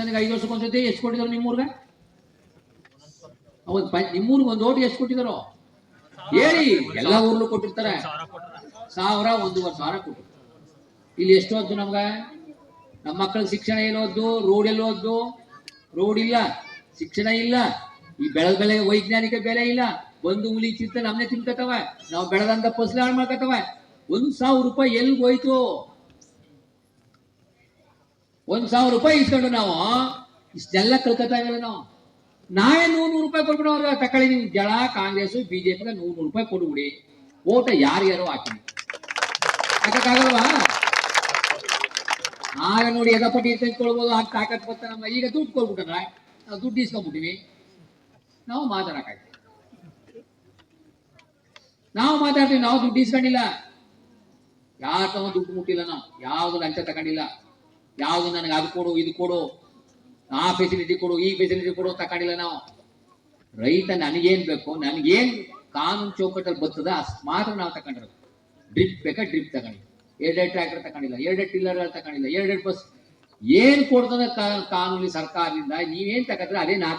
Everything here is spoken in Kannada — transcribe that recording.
ನನಗೆ ಐದು ವರ್ಷಕ್ಕೊಂದ್ಸತಿ ಎಷ್ಟು ಕೊಟ್ಟಿದ್ರು ನಿಮ್ಮೂರ್ಗೆ? ಅವತ್ತು ಪಂಚ್ ನಿಮ್ಮೂರ್ಗೆ ಒಂದು ಓಟ್ ಎಷ್ಟು ಕೊಟ್ಟಿದ್ರು ಹೇಳಿ, ಎಲ್ಲ ಊರ್ಲು ಕೊಟ್ಟಿರ್ತಾರೆ. ಸಾವಿರ, ಒಂದೂವರೆ ಸಾವಿರ ಕೊಟ್ಟು ಇಲ್ಲಿ ಎಷ್ಟು ಹೊತ್ತು ನಮ್ಗೆ? ನಮ್ಮ ಮಕ್ಕಳಿಗೆ ಶಿಕ್ಷಣ ಎಲ್ಲೋದ್ದು ರೋಡ್ ಎಲ್ಲೋದ್ದು ರೋಡ್ ಇಲ್ಲ, ಶಿಕ್ಷಣ ಇಲ್ಲ, ಈ ಬೆಳೆದ ಬೆಲೆ ವೈಜ್ಞಾನಿಕ ಬೆಲೆ ಇಲ್ಲ. ಒಂದು ಹುಲಿ ಚಿಂತ ನಮ್ನೆ ತಿನ್ಕತ್ತವ, ನಾವು ಬೆಳೆದಂತ ಫಸಲು ಹಾಳು ಮಾಡ್ಕತ್ತವ. ಒಂದ್ ಸಾವಿರ ರೂಪಾಯಿ ಎಲ್ಲಿಗೆ ಹೋಯ್ತು? ಒಂದ್ ಸಾವಿರ ರೂಪಾಯಿ ಇಸ್ಕೊಂಡು ನಾವು, ಇಷ್ಟೆಲ್ಲ ಕಲ್ಕತ್ತಾ ಇರಲ್ಲ ನಾವು. ನಾವೇ ನೂರು ನೂರು ರೂಪಾಯಿ ಕೊಟ್ಬಿಟ್ಟು ಅವ್ರ ತಕೊಳ್ಳಿ ನೀವು. ಜಳ ಕಾಂಗ್ರೆಸ್ ಬಿಜೆಪಿಗೆ ನೂರು ನೂರು ರೂಪಾಯಿ ಕೊಡ್ಬಿಡಿ ಓಟ ಯಾರ್ಯಾರು ಹಾಕಿ ಹಾಕಕ್ಕಾಗಲ್ವಾ? ಆಗ ನೋಡಿ ಎದಪಟ್ಟಿ ತೆಗೆದುಕೊಳ್ಬೋದು ಹಾಕಿ ತಾಕತ್ ಬರ್ತಾ ನಮ್ಮ ಈಗ ದುಡ್ಡು ಕೊಡ್ಬಿಟ್ಟಾರ ನಾವು ದುಡ್ಡು ಇಸ್ಕೊಂಡ್ಬಿಟ್ಟಿವಿ. ನಾವು ಮಾತಾಡಕ್ಕಾಗ್ತೀವಿ ನಾವು ಮಾತಾಡ್ತೀವಿ, ನಾವು ದುಡ್ಡು ಇಸ್ಕೊಂಡಿಲ್ಲ. ಯಾರ ತಮ್ಮ ದುಡ್ಡು ಮುಟ್ಟಿಲ್ಲ ನಾವು? ಯಾವ್ದು ಲಂಚ ತಗೊಂಡಿಲ್ಲ? ಯಾವ್ದು ನನಗೆ ಅದು ಕೊಡು, ಇದು ಕೊಡು, ಆ ಫೆಸಿಲಿಟಿ ಕೊಡು, ಈ ಫೆಸಿಲಿಟಿ ಕೊಡು ತಗೊಂಡಿಲ್ಲ ನಾವು. ರೈತ ನನಗೇನ್ ಬೇಕು, ನನಗೇನ್ ಕಾನೂನು ಚೌಕಟ್ಟಲ್ಲಿ ಬರ್ತದ ಅಷ್ಟು ಮಾತ್ರ ನಾವು ತಗೊಂಡಿರೋದು. ಡ್ರಿಪ್ ಬೇಕಾ ಡ್ರಿಪ್ ತಗೊಂಡಿಲ್ಲ. ಎರಡೆರಡು ಟ್ರ್ಯಾಕ್ಟರ್ ತಗೊಂಡಿಲ್ಲ ಎರಡೆರಡು ಟಿಲ್ಲರ್ ತಗೊಂಡಿಲ್ಲ ಎರಡೆರಡು ಬಸ್ ಏನ್ ಕೊಡ್ತದ ಕಾನೂನು ಸರ್ಕಾರದಿಂದ, ನೀವೇನ್ ತಗೊಂಡ್ರೆ ಅದೇ ನಾ